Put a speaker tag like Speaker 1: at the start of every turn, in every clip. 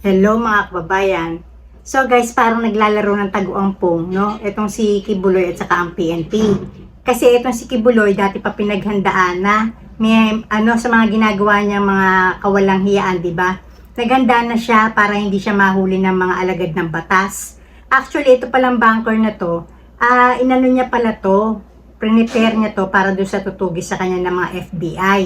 Speaker 1: Hello mga kababayan. So guys, parang naglalaro ng tagu-ampong, no? Itong si Kibuloy at saka ang PNP. Kasi itong si Kibuloy dati pa pinaghandaan na may ano sa mga ginagawa niya mga kawalang hiyaan, di ba? Naganda na siya para hindi siya mahuli ng mga alagad ng batas. Actually, ito palang banker na to, ah inano niya pala to, prepare niya to para doon sa tutugis sa kanya ng mga FBI.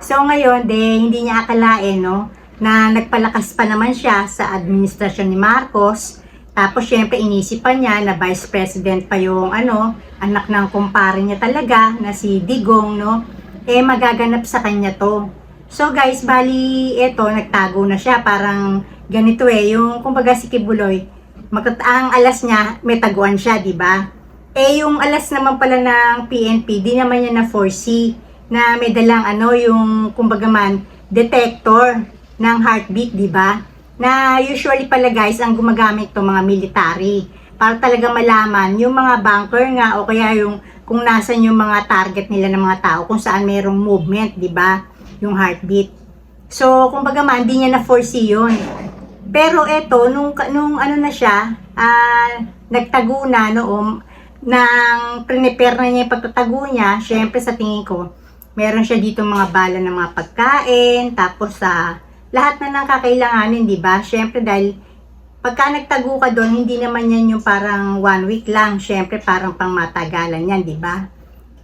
Speaker 1: So ngayon, de, hindi niya akalain, no, na nagpalakas pa naman siya sa administrasyon ni Marcos. Tapos syempre inisip pa niya na vice president pa yung ano, anak ng kumpare niya talaga na si Digong, no? Eh magaganap sa kanya to. So guys, bali eto nagtago na siya parang ganito eh, yung kumbaga si Kibuloy, magtat ang alas niya may taguan siya, di ba? Eh yung alas naman pala ng PNP, di naman niya na foresee na may dalang ano yung kumbaga man detector ng heartbeat, di ba? Na usually pala guys, ang gumagamit to mga military para talaga malaman yung mga bunker nga o kaya yung kung nasan yung mga target nila ng mga tao, kung saan mayroong movement, di ba? Yung heartbeat. So, kumbaga man, hindi niya na-foresee yun. Pero eto, nung, nung ano na siya, ah, nagtago na noong, nang prepare na niya yung pagtatago niya, syempre sa tingin ko, meron siya dito mga bala ng mga pagkain, tapos sa lahat na ng kakailanganin, di ba? Syempre dahil pagka nagtago ka doon, hindi naman yan yung parang one week lang. Syempre parang pang matagalan yan, di ba?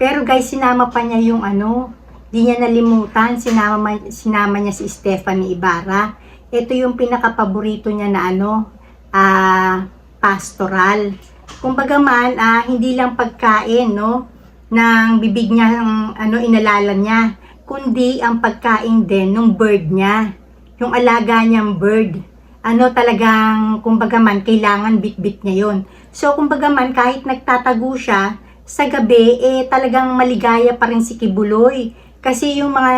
Speaker 1: Pero guys, sinama pa niya yung ano, di niya nalimutan, sinama, ma- sinama niya si Stephanie Ibarra. Ito yung pinakapaborito niya na ano, ah, pastoral. Kumbaga man, ah, hindi lang pagkain, no? ng bibig niya, ng, ano, inalala niya, kundi ang pagkain din ng bird niya. Yung alaga niyang bird. Ano talagang, kumbaga man, kailangan bit-bit niya yon So, kumbaga man, kahit nagtatago siya, sa gabi, eh, talagang maligaya pa rin si Kibuloy. Kasi yung mga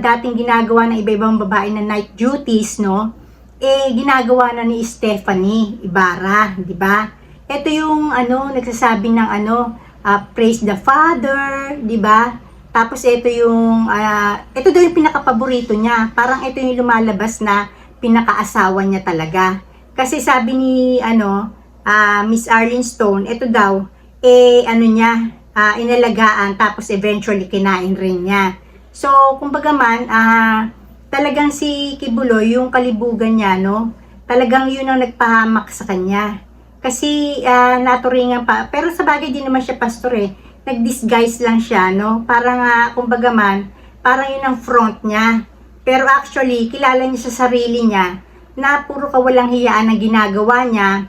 Speaker 1: dating ginagawa ng iba-ibang babae na night duties, no, eh, ginagawa na ni Stephanie Ibarra, di ba? Ito yung, ano, nagsasabi ng, ano, ah, praise the Father, di ba? Tapos ito yung, ah, ito daw yung pinakapaborito niya. Parang ito yung lumalabas na pinakaasawa niya talaga. Kasi sabi ni, ano, ah, Miss Arlene Stone, ito daw, eh, ano niya, ah, inalagaan, tapos eventually kinain rin niya. So, kumbaga man, ah, talagang si Kibuloy, yung kalibugan niya, no, talagang yun ang nagpahamak sa kanya. Kasi ah, naturingan pa. Pero sa bagay din naman siya pastor eh. Nag-disguise lang siya, no? Parang nga, kumbaga man, parang yun ang front niya. Pero actually, kilala niya sa sarili niya na puro kawalang hiyaan ang ginagawa niya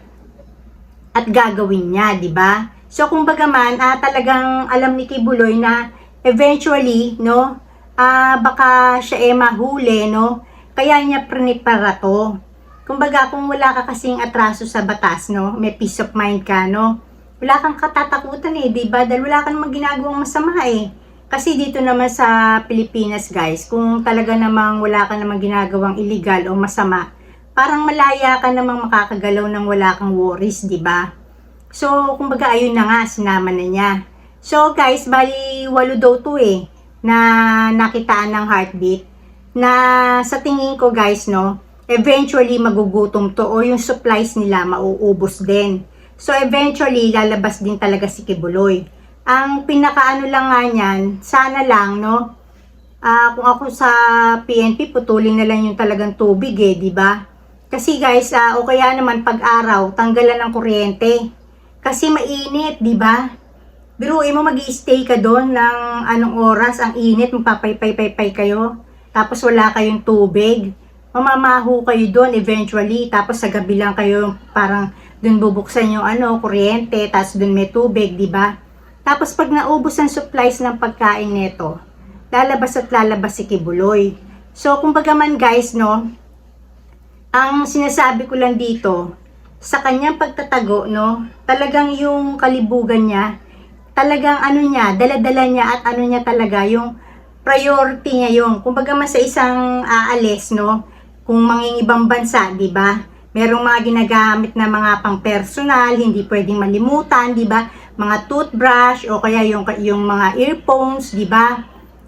Speaker 1: at gagawin niya, di ba? So, kumbaga man, ah, talagang alam ni Kibuloy na eventually, no, ah, baka siya eh mahuli, no? Kaya niya prinipara to. Kumbaga, kung wala ka kasing atraso sa batas, no, may peace of mind ka, no, wala kang katatakutan eh, di ba? Dahil wala ka namang ginagawang masama eh. Kasi dito naman sa Pilipinas, guys, kung talaga namang wala ka namang ginagawang illegal o masama, parang malaya ka namang makakagalaw ng wala kang worries, di ba? So, kumbaga, ayun na nga, sinama na niya. So, guys, bali, walo daw to eh, na nakitaan ng heartbeat. Na sa tingin ko, guys, no, eventually magugutom to o yung supplies nila mauubos din. So, eventually, lalabas din talaga si Kibuloy. Ang pinakaano lang nga niyan, sana lang, no, ah kung ako sa PNP, putulin na lang yung talagang tubig eh, di ba? Kasi guys, ah, o kaya naman pag-araw, tanggalan ng kuryente. Kasi mainit, di ba? Biruin mo mag stay ka doon ng anong oras, ang init, magpapay-pay-pay kayo. Tapos wala kayong tubig. Mamamaho kayo doon eventually. Tapos sa gabi lang kayo parang doon bubuksan yung ano, kuryente. Tapos doon may tubig, di ba? Tapos pag naubos ang supplies ng pagkain nito, lalabas at lalabas si Kibuloy. So, kumbaga man guys, no, ang sinasabi ko lang dito, sa kanyang pagtatago, no, talagang yung kalibugan niya, talagang ano niya, daladala niya at ano niya talaga, yung priority niya yung, kumbaga man sa isang aalis, no, kung mangingibang bansa, di ba? Merong mga ginagamit na mga pang personal, hindi pwedeng malimutan, di ba? Mga toothbrush o kaya yung yung mga earphones, di ba?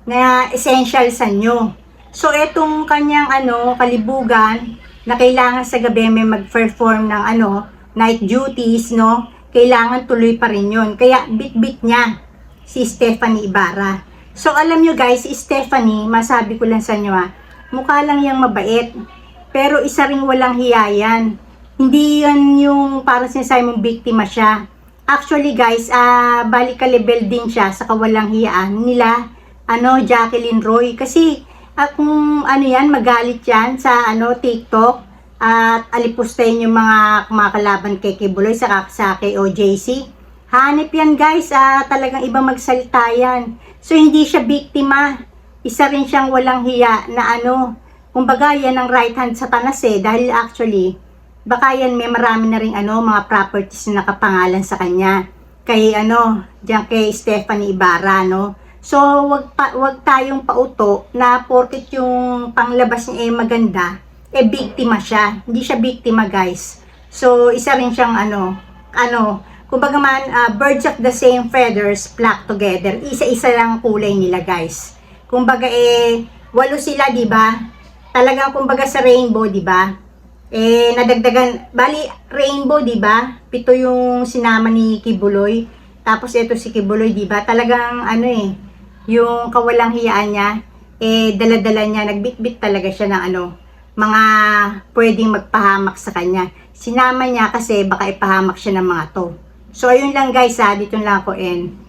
Speaker 1: Na essential sa inyo. So etong kanyang ano, kalibugan, na kailangan sa gabi may mag-perform ng ano, night duties, no? Kailangan tuloy pa rin yun. Kaya bit-bit niya si Stephanie Ibarra. So alam nyo guys, si Stephanie, masabi ko lang sa inyo ha, mukha lang yang mabait. Pero isa ring walang hiyayan. Hindi yan yung para sinasabi mong biktima siya. Actually guys, ah balik ka level din siya sa kawalang hiyaan nila ano Jacqueline Roy kasi ah, kung ano yan magalit yan sa ano TikTok at alipustahin yung mga kumakalaban kay Kibuloy sa, sa kay OJC. Hanip yan guys, ah, talagang ibang magsalita yan. So hindi siya biktima. Isa rin siyang walang hiya na ano, kumbaga yan ang right hand sa tanas eh dahil actually baka yan may marami na ring ano, mga properties na nakapangalan sa kanya. Kay ano, diyan kay Stephanie Ibarra, no? So, wag, pa, wag tayong pauto na porket yung panglabas niya eh maganda, eh biktima siya. Hindi siya biktima, guys. So, isa rin siyang ano, ano, kumbaga man, ah, birds of the same feathers flock together. Isa-isa lang ang kulay nila, guys. Kumbaga eh, walo sila, di ba? Talagang kumbaga sa rainbow, di ba? Eh, nadagdagan, bali, rainbow, di ba? Pito yung sinama ni Kibuloy. Tapos ito si Kibuloy, di ba? Talagang, ano eh, yung kawalang hiyaan niya, eh, daladala niya, nagbitbit talaga siya ng ano, mga pwedeng magpahamak sa kanya. Sinama niya kasi baka ipahamak siya ng mga to. So, ayun lang guys ha, dito lang ako and